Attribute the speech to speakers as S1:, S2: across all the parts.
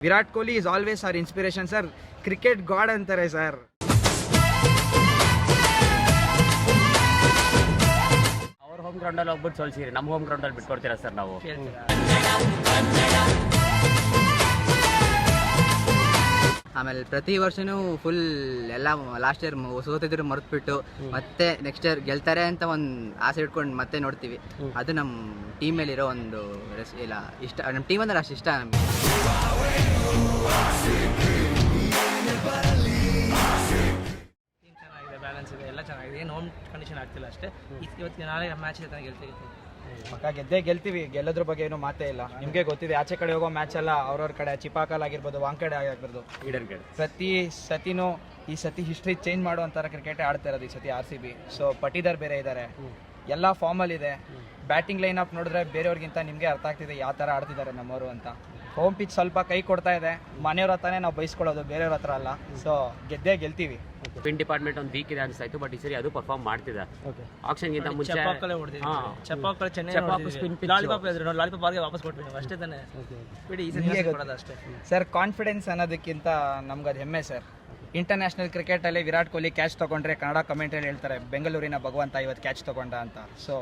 S1: Virat Kohli is always our inspiration sir cricket god ಅಂತಾರೆ sir
S2: ಅವ್ರ home ಗ್ರೌಂಡಲ್ಲಿ ಹೋಗ್ಬಿಟ್ಟು ಸೋಲ್ಸಿರಿ. ನಮ್ಮ ಹೋಮ್ ಗ್ರೌಂಡಲ್ಲಿ ಬಿಟ್ಕೊಡ್ತೀರಾ ಸರ್ ನಾವು?
S3: ಆಮೇಲೆ ಪ್ರತಿ ವರ್ಷನೂ ಫುಲ್ ಎಲ್ಲ ಲಾಸ್ಟ್ ಇಯರ್ ಸೋತಿದ್ರು ಮರೆತ್ಬಿಟ್ಟು ಮತ್ತೆ ನೆಕ್ಸ್ಟ್ ಇಯರ್ ಗೆಲ್ತಾರೆ ಅಂತ ಒಂದು ಆಸೆ ಇಟ್ಕೊಂಡು ಮತ್ತೆ ನೋಡ್ತೀವಿ. ಅದು ನಮ್ಮ ಟೀಮ್ ಮೇಲೆ ಇರೋ ಒಂದು ರೆಸ್- ಇಲ್ಲ ಇಷ್ಟ ನಮ್ಮ ಟೀಮ್ ಅಂದ್ರೆ ಅಷ್ಟು ಇಷ್ಟ ನಮಗೆ.
S4: ಟೀಮ್ ಚೆನ್ನಾಗಿದೆ ಬ್ಯಾಲೆನ್ಸ್ ಇದೆ ಎಲ್ಲ ಚೆನ್ನಾಗಿದೆ. ಏನು ಹೋಮ್ ಕಂಡೀಷನ್ ಆಗ್ತಿಲ್ಲ ಅಷ್ಟೇ. ಇವತ್ತಿನ ಇವತ್ತಿಗೆ ನಾಳೆ ಮ್ಯಾಚ್ ಇದೆ ಗೆಲ್ತೀವಿ
S1: ಪಕ್ಕ ಗೆದ್ದೇ ಗೆಲ್ತೀವಿ. ಗೆಲ್ಲೋದ್ರ ಬಗ್ಗೆ ಏನು ಮಾತೇ ಇಲ್ಲ. ನಿಮಗೆ ಗೊತ್ತಿದೆ, ಆಚೆ ಕಡೆ ಹೋಗೋ ಮ್ಯಾಚ್ ಎಲ್ಲ ಅವ್ರವ್ರ ಕಡೆ, ಚಿಪಾಕಲ್ ಆಗಿರ್ಬೋದು ವಾಂಕಡೆ ಆಗಿರ್ಬೋದು.
S2: ಈಡರ್ ಕಡೆ
S1: ಪ್ರತಿ ಸತಿನೂ ಈ ಸತಿ ಹಿಸ್ಟ್ರಿ ಚೇಂಜ್ ಮಾಡುವಂಥ ಕ್ರಿಕೆಟ್ ಆಡ್ತಾ ಇರೋದು ಈ ಸತಿ R C B so Patidar ಬೇರೆ ಇದ್ದಾರೆ. ಎಲ್ಲ ಫಾರ್ಮಲ್ಲಿ ಇದೆ. ಬ್ಯಾಟಿಂಗ್ ಲೈನ್ ಅಪ್ ನೋಡಿದ್ರೆ ಬೇರೆಯವ್ರಿಗಿಂತ ನಿಮಗೆ ಅರ್ಥ ಆಗ್ತಿದೆ ಯಾವ ಥರ ಆಡ್ತಿದ್ದಾರೆ ನಮ್ಮವರು ಅಂತ. ಹೋಮ್ ಪಿಚ್ ಸ್ವಲ್ಪ ಕೈ ಕೊಡ್ತಾ ಇದೆ. ಮನೆಯವ್ರ ಹತ್ರನೇ ನಾವು ಬಯಸ್ಕೊಳ್ಳೋದು ಬೇರೆಯವ್ರ ಹತ್ರ ಅಲ್ಲ. ಸೊ ಗೆದ್ದೇ ಗೆಲ್ತೀವಿ.
S2: ಪಿನ್ ಡಿಪಾರ್ಟ್ಮೆಂಟ್ ಒಂದು ವೀಕ್ ಇದೆ ಅನ್ಸಾಯ್ತು ಬಟ್ ಈ ಸರಿ ಅದು ಪರ್ಫಾರ್ಮ್ ಮಾಡ್ತಿದೆ. ಆಕ್ಷನ್ಗಿಂತ ಮುಂಚೆ.
S4: ಲಾಲಿಪಾಪ್ ಲಾಲಿಪಾಪ್ ವಾಪಸ್ ಕೊಟ್ಬಿಟ್ಟು ಅಷ್ಟೇ ತಾನೇ. ಬಿಡಿ ಈ ಸತಿ
S1: ನಿಮ್ಗೆ
S4: ಅಷ್ಟೇ.
S1: ಸರ್ ಕಾನ್ಫಿಡೆನ್ಸ್ ಅನ್ನೋದಕ್ಕಿಂತ ನಮ್ಗೆ ಅದು ಹೆಮ್ಮೆ ಸರ್ ಇಂಟರ್ನ್ಯಾಷನಲ್ ಕ್ರಿಕೆಟಲ್ಲಿ ವಿರಾಟ್ ಕೊಹ್ಲಿ ಕ್ಯಾಚ್ ತೊಗೊಂಡ್ರೆ ಕನ್ನಡ ಕಮೆಂಟ್ರಿಯಲ್ಲಿ ಹೇಳ್ತಾರೆ, ಬೆಂಗಳೂರಿನ ಭಗವಂತ ಇವತ್ತು ಕ್ಯಾಚ್ ತೊಗೊಂಡ ಅಂತ. ಸೊ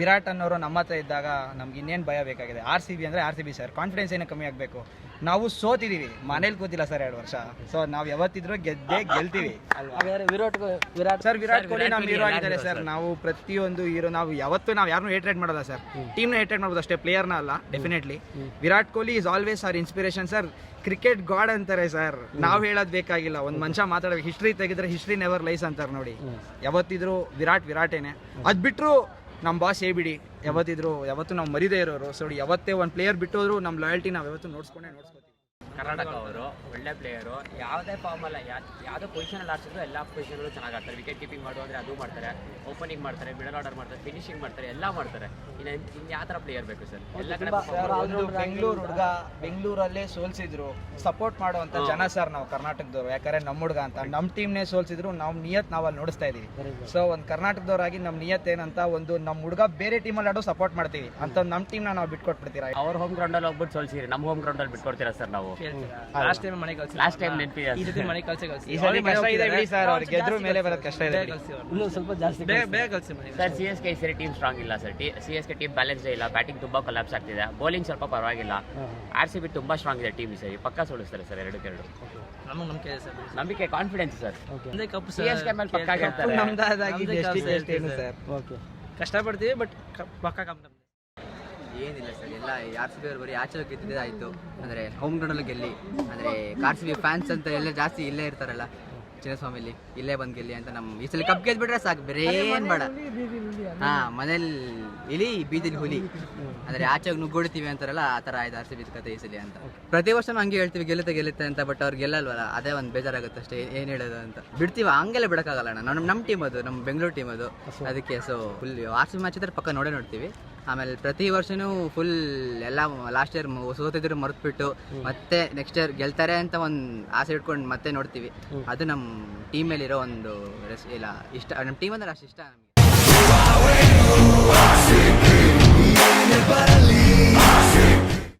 S1: ವಿರಾಟ್ ಅನ್ನೋರು ನಮ್ಮ ಹತ್ರ ಇದ್ದಾಗ ನಮ್ಗೆ ಇನ್ನೇನು ಭಯ ಬೇಕಾಗಿದೆ? ಆರ್ ಸಿ ಬಿ ಅಂದರೆ R C B sir confidence ಏನೇ ಕಮ್ಮಿ ಆಗಬೇಕು. ನಾವು ಸೋತಿದೀವಿ. ಮನೇಲಿ ಕೂತಿಲ್ಲ ಸರ್ ಎರಡು ವರ್ಷ. ಸೊ ನಾವು ಯಾವತ್ತಿದ್ರು ಗೆದ್ದೇ ಗೆಲ್ತೀವಿ.
S4: ವಿರಾಟ್ ವಿರಾಟ್
S1: ಸರ್ ವಿರಾಟ್ ಕೊಹ್ಲಿ ನಮ್ಮ ಹೀರೋ ಆಗಿದ್ದಾರೆ ಸರ್.
S2: ಸರ್.
S1: ನಾವು ಪ್ರತಿಯೊಂದು ಹೀರೋ ನಾವು ಯಾವತ್ತೂ ನಾವು ಯಾರನ್ನೂ ಹೇಟ್ರೇಟ್ ಮಾಡಲ್ಲ ಸರ್. ಟೀಮ್ನ ಹೇಟ್ರೇಟ್ ಮಾಡ್ಬೋದು ಅಷ್ಟೇ ಪ್ಲೇಯರ್ನ ಅಲ್ಲ definitely Virat Kohli is always our inspiration sir. Cricket god ಅಂತಾರೆ ಸರ್. ನಾವು ಹೇಳೋದು ಬೇಕಾಗಿಲ್ಲ. ಒಂದು ಮನುಷ್ಯ ಮಾತಾಡಬೇಕು. ಹಿಸ್ಟ್ರಿ ತೆಗೆದ್ರೆ ಹಿಸ್ಟ್ರಿ ನೆವರ್ ಲೈಸ್ ಅಂತಾರೆ ನೋಡಿ. ಯಾವತ್ತಿದ್ರು ವಿರಾಟ್ ವಿರಾಟೇನೆ. ಅದು ಬಿಟ್ಟರು ನಮ್ಮ ಬಾಸ್ ಬಿಡಿ. ಯಾವತ್ತಿದ್ರು, ಯಾವತ್ತು ನಾವು ಮರಿದೇ ಇರೋರು ಸೊ ಯಾವತ್ತೇ ಒಂದು ಪ್ಲೇಯರ್ ಬಿಟ್ಟೋದ್ರು ನಮ್ಮ ಲಾಯಲ್ಟಿ ನಾವು ಯಾವತ್ತೂ ನೋಡ್ಸ್ಕೊಂಡೇ ನೋಡ್ಸ್ಕೊತೀವಿ.
S2: ಕರ್ನಾಟಕ ಅವರು ಒಳ್ಳೆ ಪ್ಲೇಯರು ಯಾವುದೇ ಫಾರ್ಮ್ ಅಲ್ಲ ಯಾವುದೇ ಪೊಸಿಷನ್ ಆಡ್ಸಿದ್ರು ಎಲ್ಲ ಪೊಸಿಷನ್ಗಳು ಚೆನ್ನಾಗಿ ಆಡ್ತಾರೆ. ವಿಕೆಟ್ ಕೀಪಿಂಗ್ ಮಾಡು ಅಂದರೆ ಅದು ಮಾಡ್ತಾರೆ ಓಪನಿಂಗ್ ಮಾಡ್ತಾರೆ ಮಿಡಲ್ ಆರ್ಡರ್ ಮಾಡ್ತಾರೆ ಫಿನಿಶಿಂಗ್ ಮಾಡ್ತಾರೆ ಎಲ್ಲ ಮಾಡ್ತಾರೆ. ಇನ್ನು ಇನ್ನು ಯಾವ ಥರ ಪ್ಲೇಯರ್ ಬೇಕು ಸರ್ ಎಲ್ಲ ಕಡೆ
S1: ಬೆಂಗಳೂರು ಹುಡುಗ ಬೆಂಗಳೂರಲ್ಲೇ ಸೋಲ್ಸಿದ್ರು. ಸಪೋರ್ಟ್ ಮಾಡುವಂತ ಜನ ಸರ್ ನಾವು ಕರ್ನಾಟಕದವರು ಯಾಕಂದ್ರೆ ನಮ್ಮ ಹುಡುಗ ಅಂತ. ನಮ್ಮ ಟೀಮ್ನೇ ಸೋಲ್ಸಿದ್ರು ನಾವು ನಿಯತ್ ನಾವು ಅಲ್ಲಿ ನೋಡಿಸ್ತಾ ಇದೀವಿ ಸೊ ಒಂದು ಕರ್ನಾಟಕದವರಾಗಿ ನಮ್ಮ ನಿಯತ್ ಏನಂತ ಒಂದು ನಮ್ಮ ಹುಡುಗ ಬೇರೆ ಟೀಮಲ್ಲಿ ಆಡೋ ಸಪೋರ್ಟ್ ಮಾಡ್ತೀವಿ. ಅಂತ ನಮ್ಮ ಟೀಮ್ನ ನಾವು ಬಿಟ್ಕೊಟ್ಬಿಡ್ತೀರಾ?
S2: ಅವ್ರ ಹೋಮ್ ಗ್ರೌಂಡಲ್ಲಿ ಹೋಗ್ಬಿಟ್ಟು ಸೋಲ್ಸಿರಿ ನಮ್ಮ ಹೋಮ್ ಗ್ರೌಂಡಲ್ಲಿ ಬಿಟ್ಕೊಡ್ತೀರಾ ಸರ್ ನಾವು?
S4: ಲಾಸ್ಟ್ ಟೈಮ್ ಮನೆ ಕಳ್ಸಿ
S2: ಲಾಸ್ಟ್ ಟೈಮ್ ನೆನಪಿದೆ
S4: ಈ ಸತಿ ಮನೆ ಕಳ್ಸಿ ಕಳ್ಸಿ.
S1: ಈ ಸಲ ಕಷ್ಟ ಇದೆ ಬಿಡಿ ಸರ್ ಅವ್ರಿಗೆ ಗೆದ್ರು ಮೇಲೆ ಬರೋದು ಕಷ್ಟ ಇದೆ ಬಿಡಿ.
S4: ಇನ್ನೂ ಸ್ವಲ್ಪ ಜಾಸ್ತಿ ಬೇಗ ಬೇಗ ಕಳ್ಸಿ ಮನೆ
S2: ಸರ್ ಸಿ ಎಸ್ ಕೆ ಈ ಸರಿ ಟೀಮ್ ಸ್ಟ್ರಾಂಗ್ ಇಲ್ಲ sir C S K team balance ಇಲ್ಲ. ಬ್ಯಾಟಿಂಗ್ ತುಂಬಾ ಕೊಲಾಪ್ಸ್ ಆಗ್ತಿದೆ. ಬೌಲಿಂಗ್ ಸ್ವಲ್ಪ ಪರವಾಗಿಲ್ಲ. ಆರ್ ಸಿ ಬಿ ತುಂಬಾ ಸ್ಟ್ರಾಂಗ್ ಇದೆ ಟೀಮ್ ಈ ಸರಿ. ಪಕ್ಕ ಸೋಲಿಸ್ತಾರೆ ಸರ್ ಎರಡು ಎರಡು.
S4: ನಮಗೆ ನಂಬಿಕೆ ಸರ್
S2: ನಂಬಿಕೆ ಕಾನ್ಫಿಡೆನ್ಸ್ ಸರ್
S4: ಒಂದೇ ಕಪ್
S2: ಸಿ ಎಸ್ ಕೆ ಮೇಲೆ ಪಕ್ಕ ಗೆಲ್ತಾರೆ.
S1: ನಮ್ದಾದಾಗಿ
S4: ನಮ್ದೇ
S1: ಬೆಸ್ಟ್
S4: ಕೆಲಸ
S1: ಬೆಸ್ಟ್ ಏನು
S4: ಇರ್ತದೆ
S1: ಸರ್
S4: ಕಷ್ಟಪಡ್ತೀವಿ ಬಟ್ ಪಕ್ಕ
S3: ಏನಿಲ್ಲ ಸರ್ ಎಲ್ಲ ಆರ್ ಸಿ ಬಿ ಅವ್ರು ಬರೀ ಆಚೆ ಗೆದ್ದಿದ್ದೇ ಆಯಿತು. ಅಂದರೆ ಹೋಮ್ ಗ್ರೌಂಡಲ್ಲಿ ಗೆಲ್ಲಿ ಅಂದರೆ ಆರ್ ಸಿ ಬಿ ಫ್ಯಾನ್ಸ್ ಅಂತ ಎಲ್ಲ ಜಾಸ್ತಿ ಇಲ್ಲೇ ಇರ್ತಾರಲ್ಲ ಚಿನ್ನಸ್ವಾಮಿಲಿ ಇಲ್ಲೇ ಬಂದು ಗೆಲ್ಲಿ ಅಂತ ನಮ್ಮ ಈ ಸಲ ಕಪ್ ಗೆದ್ಬಿಟ್ರೆ ಸಾಕು ಬೇರೆ ಏನು ಬೇಡ. ಹಾಂ ಮನೇಲಿ ಇಲಿ ಬೀದಿಲಿ ಹುಲಿ. ಅಂದರೆ ಆಚೆ ನುಗ್ಗೊಡ್ತೀವಿ ಅಂತಾರಲ್ಲ ಆ ಥರ ಆಯ್ತು ಆರ್ ಸಿ ಬಿ ಕತೆ ಈ ಸಲ ಅಂತ. ಪ್ರತಿ ವರ್ಷ ಹಂಗೆ ಹೇಳ್ತೀವಿ ಗೆಲ್ಲುತ್ತೆ ಗೆಲ್ಲುತ್ತೆ ಅಂತ ಬಟ್ ಅವ್ರು ಗೆಲ್ಲಲ್ವಲ್ಲ ಅದೇ ಒಂದು ಬೇಜಾರಾಗುತ್ತೆ ಅಷ್ಟೇ ಏನು ಹೇಳೋದು ಅಂತ. ಬಿಡ್ತೀವಿ ಹಂಗೆಲ್ಲ ಬಿಡೋಕ್ಕಾಗಲ್ಲ ನಮ್ಮ ನಮ್ಮ ಟೀಮ್ ಅದು ನಮ್ಮ ಬೆಂಗಳೂರು ಟೀಮ್ ಅದು. ಅದಕ್ಕೆ so full R C B match ಇದ್ರೆ ಪಕ್ಕ ನೋಡೇ ನೋಡ್ತೀವಿ. ಆಮೇಲೆ ಪ್ರತಿ ವರ್ಷನೂ ಫುಲ್ ಎಲ್ಲ ಲಾಸ್ಟ್ ಇಯರ್ ಸೋತಿದ್ರು ಮರೆತ್ಬಿಟ್ಟು ಮತ್ತೆ ನೆಕ್ಸ್ಟ್ ಇಯರ್ ಗೆಲ್ತಾರೆ ಅಂತ ಒಂದು ಆಸೆ ಇಟ್ಕೊಂಡು ಮತ್ತೆ ನೋಡ್ತೀವಿ ಅದು ನಮ್ಮ ಟೀಮ್ ಮೇಲಿರೋ ಒಂದು ರೆಸ್ ಇಲ್ಲ ಇಷ್ಟ ನಮ್ಮ ಟೀಮ್ ಅಂದ್ರೆ ಅಷ್ಟು ಇಷ್ಟ ನಮಗೆ